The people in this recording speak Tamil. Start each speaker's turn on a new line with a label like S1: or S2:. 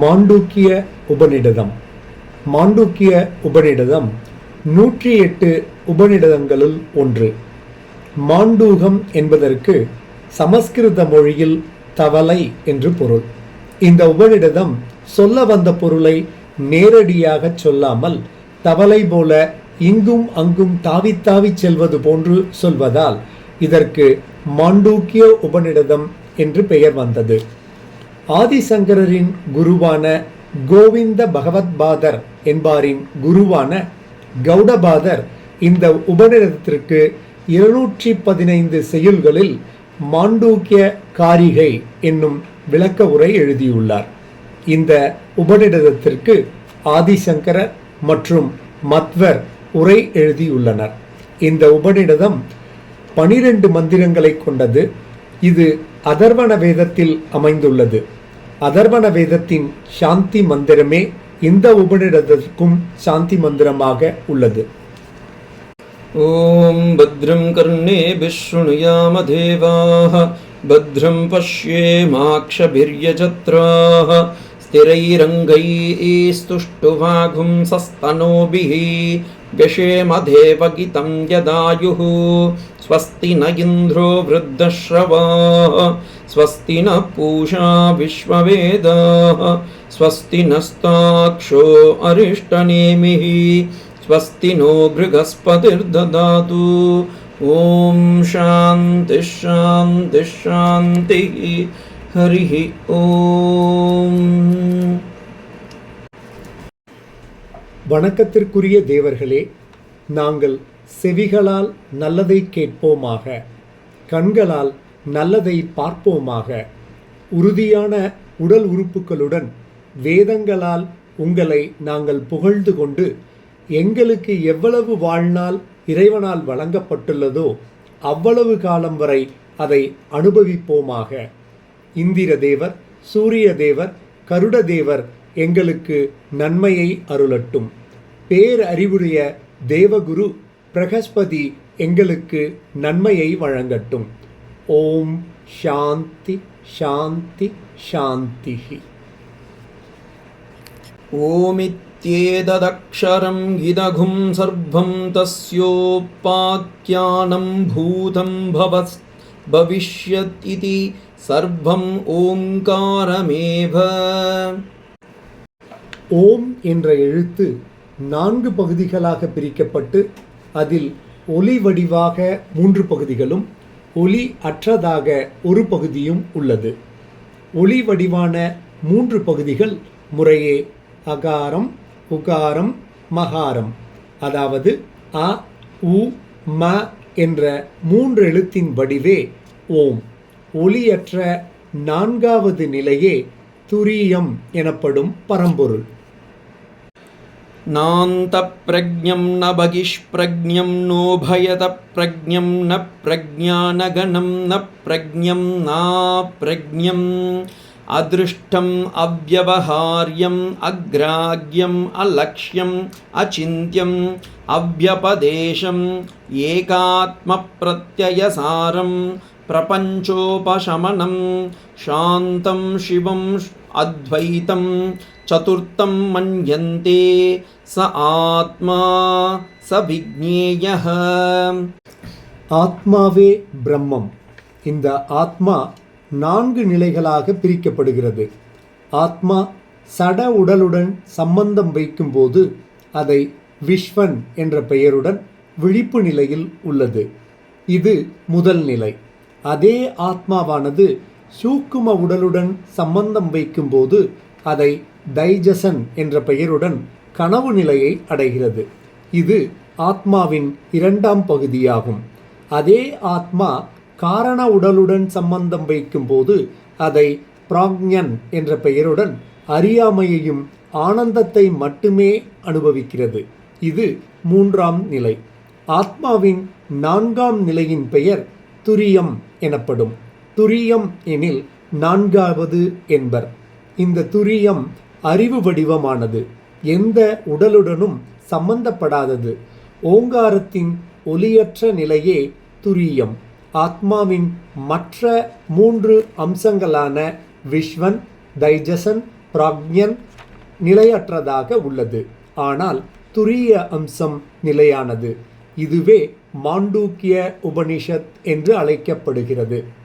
S1: மாண்டூக்கிய உபநிடதம். மாண்டூக்கிய உபநிடதம் நூற்றி எட்டு உபநிடதங்களுள் ஒன்று. மாண்டூகம் என்பதற்கு சமஸ்கிருத மொழியில் தவளை என்று பொருள். இந்த உபநிடதம் சொல்ல வந்த பொருளை நேரடியாக சொல்லாமல் தவளை போல இங்கும் அங்கும் தாவித் தாவிச் செல்வது போன்று சொல்வதால் இதற்கு மாண்டூக்கிய உபநிடதம் என்று பெயர் வந்தது. ஆதிசங்கரரின் குருவான கோவிந்த பகவத்பாதர் என்பாரின் குருவான கௌடபாதர் இந்த உபநிடதத்திற்கு இருநூற்றி பதினைந்து செய்யுள்களில் மாண்டூக்கிய காரிகை என்னும் விளக்க உரை எழுதியுள்ளார். இந்த உபநிடதத்திற்கு ஆதிசங்கரர் மற்றும் மத்வர் உரை எழுதியுள்ளனர். இந்த உபநிடதம் பனிரெண்டு மந்திரங்களை கொண்டது. இது அதர்வண வேதத்தில் அமைந்துள்ளது. அதர்வண வேதத்தின் சாந்தி மந்திரமே இந்த உபநிடதத்திற்கும் சாந்தி மந்திரமாக உள்ளது
S2: ॐ भद्रं कर्णेभिः शृणुयामदेवाः भद्रं पश्येमाक्षभिर्यजत्राः स्थिरैरङ्गैस्तुष्टुवाघुंसस्तनोभिः व्यशेमदेवगितं यदायुः स्वस्ति न इन्द्रो वृद्धश्रवाः स्वस्ति नः पूषा विश्ववेदाः स्वस्ति नस्ताक्षो अरिष्टनेमिः स्वस्ति नो बृहस्पतिर्ददातु ॐ शान्तिः शान्तिः शान्तिः हरिः ॐ
S1: வணக்கத்திற்குரிய தேவர்களே நாங்கள் செவிகளால் நல்லதை கேட்போமாக கண்களால் நல்லதை பார்ப்போமாக. உறுதியான உடல் உறுப்புகளுடன் வேதங்களால் உங்களை நாங்கள் புகழ்ந்து கொண்டு எங்களுக்கு எவ்வளவு வாழ்நாள் இறைவனால் வழங்கப்பட்டுள்ளதோ அவ்வளவு காலம் வரை அதை அனுபவிப்போமாக. இந்திர தேவர் சூரிய தேவர் கருட தேவர் எங்களுக்கு நன்மையை அருளட்டும். பேரறிவுடைய தேவகுரு பிரகஸ்பதி எங்களுக்கு நன்மையை வழங்கட்டும். ஓம் சாந்தி சாந்தி சாந்தி
S2: ஓமித்தேததக்ஷரம் இதகும் சர்வம் தஸ்யோபாக்கியானம் பூதம் பவஸ் பவிஷ்யத் இதி சர்வம் ஓங்காரமேவ.
S1: ஓம் என்ற எழுத்து நான்கு பகுதிகளாக பிரிக்கப்பட்டு அதில் ஒலி வடிவாக மூன்று பகுதிகளும் ஒளி அற்றதாக ஒரு பகுதியும் உள்ளது. ஒளி வடிவான மூன்று பகுதிகள் முறையே அகாரம் உகாரம் மகாரம். அதாவது அ உ ம என்ற மூன்று எழுத்தின் வடிவே ஓம். ஒளியற்ற நான்காவது நிலையே துரியம் எனப்படும் பரம்பொருள்.
S2: नान्तप्रज्ञं न बहिष्प्रज्ञं नोभयतप्रज्ञं न प्रज्ञानगणं न प्रज्ञं नाप्रज्ञम् अदृष्टम् अव्यवहार्यम् अग्राह्यम् अलक्ष्यम् अचिन्त्यम् अव्यपदेशम् एकात्मप्रत्ययसारं प्रपञ्चोपशमनं शान्तं शिवम् अद्वैतं चतुर्थं मन्यन्ते स आत्मा स विज्ञेयः
S1: ஆத்மாவே பிரம்மம் இந்த ஆத்மா நான்கு நிலைகளாக பிரிக்கப்படுகிறது ஆத்மா சட உடலுடன் சம்பந்தம் வைக்கும்போது அதை விஸ்வன் என்ற பெயருடன் விழிப்பு நிலையில் உள்ளது இது முதல் நிலை அதே ஆத்மாவானது சூக்கும உடலுடன் சம்பந்தம் வைக்கும்போது அதை டைஜசன் என்ற பெயருடன் கனவு நிலையை அடைகிறது. இது ஆத்மாவின் இரண்டாம் பகுதியாகும். அதே ஆத்மா காரண உடலுடன் சம்பந்தம் வைக்கும்போது அதை பிராக்ஞன் என்ற பெயருடன் அறியாமையையும் ஆனந்தத்தை மட்டுமே அனுபவிக்கிறது. இது மூன்றாம் நிலை. ஆத்மாவின் நான்காம் நிலையின் பெயர் துரியம் எனப்படும். துரியம் எனில் நான்காவது என்பர். இந்த துரியம் அறிவு வடிவமானது. எந்த உடலுடனும் சம்பந்தப்படாதது. ஓங்காரத்தின் ஒலியற்ற நிலையே துரியம். ஆத்மாவின் மற்ற மூன்று அம்சங்களான விஸ்வன் தைஜசன் பிராக்ஞன் நிலையற்றதாக உள்ளது. ஆனால் துரிய அம்சம் நிலையானது. இதுவே மாண்டூக்கிய உபனிஷத் என்று அழைக்கப்படுகிறது.